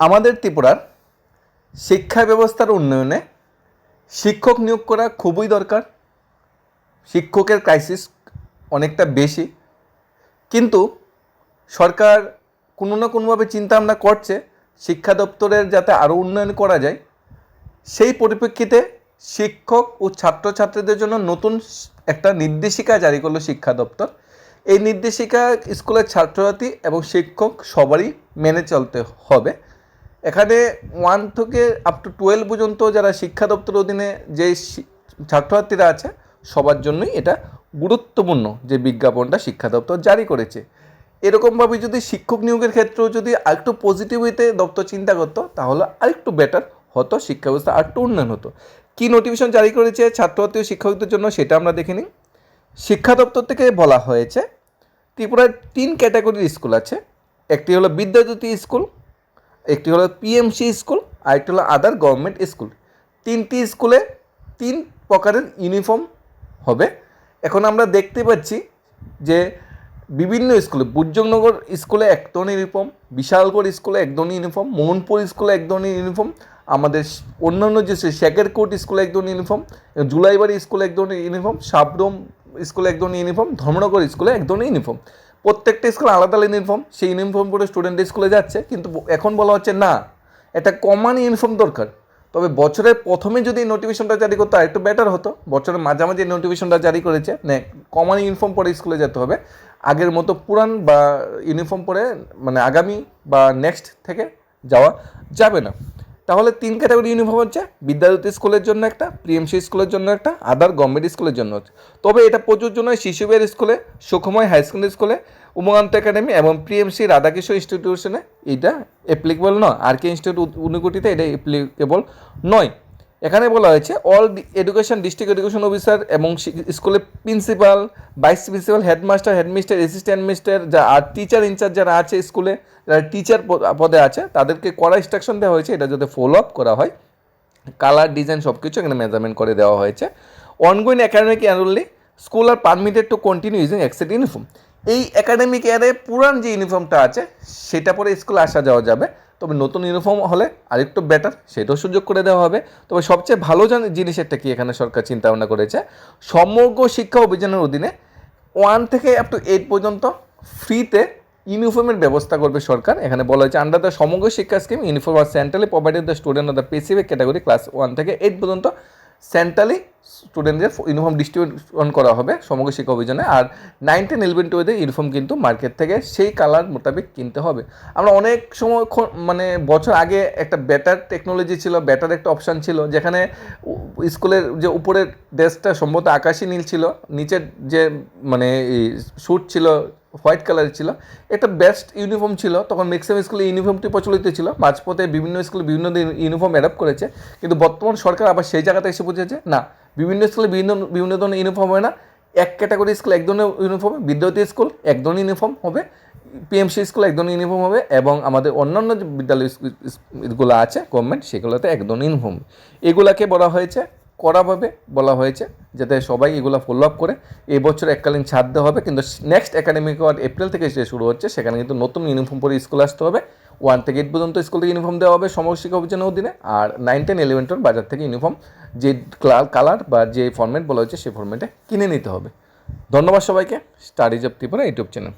আমাদের ত্রিপুরার শিক্ষা ব্যবস্থার উন্নয়নে শিক্ষক নিয়োগ করা খুবই দরকার। শিক্ষকের ক্রাইসিস অনেকটা বেশি। কিন্তু সরকার কোনো না কোনোভাবে চিন্তা ভাবনা করছে শিক্ষা দপ্তরের যাতে আরও উন্নয়ন করা যায়। সেই পরিপ্রেক্ষিতে শিক্ষক ও ছাত্রছাত্রীদের জন্য নতুন একটা নির্দেশিকা জারি করল শিক্ষা দপ্তর। এই নির্দেশিকা স্কুলের ছাত্রছাত্রী এবং শিক্ষক সবারই মেনে চলতে হবে। এখানে ওয়ান থেকে আপ টু টুয়েলভ পর্যন্ত যারা শিক্ষা দপ্তর অধীনে যে ছাত্রছাত্রীরা আছে, সবার জন্যই এটা গুরুত্বপূর্ণ যে বিজ্ঞাপনটা শিক্ষা দপ্তর জারি করেছে। এরকমভাবে যদি শিক্ষক নিয়োগের ক্ষেত্রেও যদি আরেকটু পজিটিভ হইতে দপ্তর চিন্তা করতো, তাহলে আরেকটু বেটার হতো, শিক্ষা ব্যবস্থা আরেকটু উন্নয়ন হতো। কী নোটিফিকেশন জারি করেছে ছাত্রছাত্রী ও শিক্ষকদের জন্য সেটা আমরা দেখে নিই। শিক্ষা দপ্তর থেকে বলা হয়েছে, ত্রিপুরার তিন ক্যাটাগরির স্কুল আছে। একটি হলো বিদ্যাজ্যোতি স্কুল একটি হলো পিএমসি স্কুল আর একটি হলো আদার গভর্নমেন্ট স্কুল। তিনটি স্কুলে তিন প্রকারের ইউনিফর্ম হবে। এখন আমরা দেখতে পাচ্ছি যে বিভিন্ন স্কুলে বুর্জংনগর স্কুলে এক ধরনের ইউনিফর্ম বিশালগড় স্কুলে এক ধরনের ইউনিফর্ম মোহনপুর স্কুলে এক ধরনের ইউনিফর্ম আমাদের অন্যান্য যে শেখেরকোট স্কুলে এক ধরনের ইউনিফর্ম জুলাইবাড়ি স্কুলে এক ধরনের ইউনিফর্ম সাবরম স্কুলে এক ধরনের ইউনিফর্ম ধর্মনগর স্কুলে এক ধরনের ইউনিফর্ম প্রত্যেকটা স্কুলে আলাদা আলাদা ইউনিফর্ম সেই ইউনিফর্ম পরে স্টুডেন্ট স্কুলে যাচ্ছে, কিন্তু এখন বলা হচ্ছে না। এটা কমন ইউনিফর্ম দরকার। তবে বছরের প্রথমে যদি নোটিফিকেশনটা জারি করতো আর একটু বেটার হতো। বছরের মাঝামাঝি নোটিফিকেশনটা জারি করেছে, নে কমন ইউনিফর্ম পরে স্কুলে যেতে হবে। আগের মতো পুরান বা ইউনিফর্ম পরে মানে আগামী বা নেক্সট থেকে যাওয়া যাবে না। তাহলে তিন ক্যাটাগরি ইউনিফর্ম হচ্ছে বিদ্যাজ্যোতি স্কুলের জন্য একটা, প্রিএমসি স্কুলের জন্য একটা আদার গভর্নমেন্ট স্কুলের জন্য হচ্ছে। তবে এটা প্রযোজ্য নয় শিশুবের স্কুলে, সুখময় হাই সেকেন্ডারি স্কুলে, উমাকান্ত একাডেমি এবং প্রিএমসি রাধাকিশোর ইনস্টিটিউশনে এটা অ্যাপ্লিকেবল নয়। আর কে ইনস্টিটিউট উনকোটিতে এটা অ্যাপ্লিকেবল নয়। এখানে বলা হয়েছে all education district education officer এবং স্কুলের principal vice principal headmaster headmistress assistant mister যা, আর টিচার ইনচার্জ যারা আছে স্কুলে যারা টিচার পদে আছে, তাদেরকে কড়া ইনস্ট্রাকশন দেওয়া হয়েছে। এটা যাতে ফলো আপ করা হয় কালার ডিজাইন সব কিছু এখানে মেজারমেন্ট করে দেওয়া হয়েছে। Ongoing academic annually school are permitted to continue using exact uniform এই একাডেমিক ইয়ারে পুরান যে ইউনিফর্মটা আছে, সেটা পরে স্কুলে আসা যাওয়া যাবে। তবে নতুন ইউনিফর্ম হলে আরেকটু বেটার সেটাও সুযোগ করে দেওয়া হবে। তবে সবচেয়ে ভালো জান- জিনিস একটা কি এখানে সরকার চিন্তা ভাবনা করেছে? সমগ্র শিক্ষা অভিযানের অধীনে ওয়ান থেকে আপ টু এইট পর্যন্ত ফ্রিতে ইউনিফর্মের ব্যবস্থা করবে সরকার। এখানে বলা হয়েছে under the Samagra Shiksha scheme uniform are centrally provided the student of the specific category class one থেকে এইট পর্যন্ত সেন্ট্রালি স্টুডেন্টদের ইউনিফর্ম ডিস্ট্রিবিউশন করা হবে সমগ্র শিক্ষা অভিযানে। আর নাইনটিন ইলেভেন টুয়েদের ইউনিফর্ম কিন্তু মার্কেট থেকে সেই কালার মোতাবেক কিনতে হবে। আমরা অনেক সময় মানে বছর আগে একটা বেটার টেকনোলজি ছিল বেটার একটা অপশান ছিল, যেখানে স্কুলের যে উপরের ড্রেসটা সম্ভবত আকাশি নীল ছিল, নিচের যে মানে স্যুট ছিল হোয়াইট কালার ছিল একটা বেস্ট ইউনিফর্ম ছিল। তখন ম্যাক্সিমাম স্কুলে ইউনিফর্মটি প্রচলিত ছিল। মাঝপথে বিভিন্ন স্কুলে বিভিন্ন ইউনিফর্ম অ্যাডাপ্ট করেছে। কিন্তু বর্তমান সরকার আবার সেই জায়গাতে এসে বুঝেছে না বিভিন্ন স্কুলে বিভিন্ন বিভিন্ন ধরনের ইউনিফর্ম হয় না। এক ক্যাটাগরি স্কুল এক ধরনের ইউনিফর্ম বিদ্যার্থী স্কুল এক ধরনের ইউনিফর্ম হবে পিএমসি স্কুল এক ধরনের ইউনিফর্ম হবে এবং আমাদের অন্যান্য যে বিদ্যালয় স্কুলগুলো আছে গভর্নমেন্ট সেগুলোতে এক ধরনের ইউনিফর্ম এগুলাকে বলা হয়েছে, কড়াভাবে বলা হয়েছে, যাতে সবাই এগুলো ফলো আপ করে। এই বছর এককালীন ছাড় দেওয়া হবে, কিন্তু নেক্সট একাডেমিক এপ্রিল থেকে যে শুরু হচ্ছে, সেখানে কিন্তু নতুন ইউনিফর্ম পরে স্কুল আসতে হবে। ওয়ান থেকে এইট পর্যন্ত স্কুল থেকে ইউনিফর্ম দেওয়া হবে সমগ্র শিক্ষক অভিযানের অধীনে আর নাইন টেন ইলেভেন বাজার থেকে ইউনিফর্ম যে কালার বা যে ফর্মেট বলা হয়েছে, সেই ফর্মেটে কিনে নিতে হবে। ধন্যবাদ সবাইকে। Studies of Tripura YouTube channel.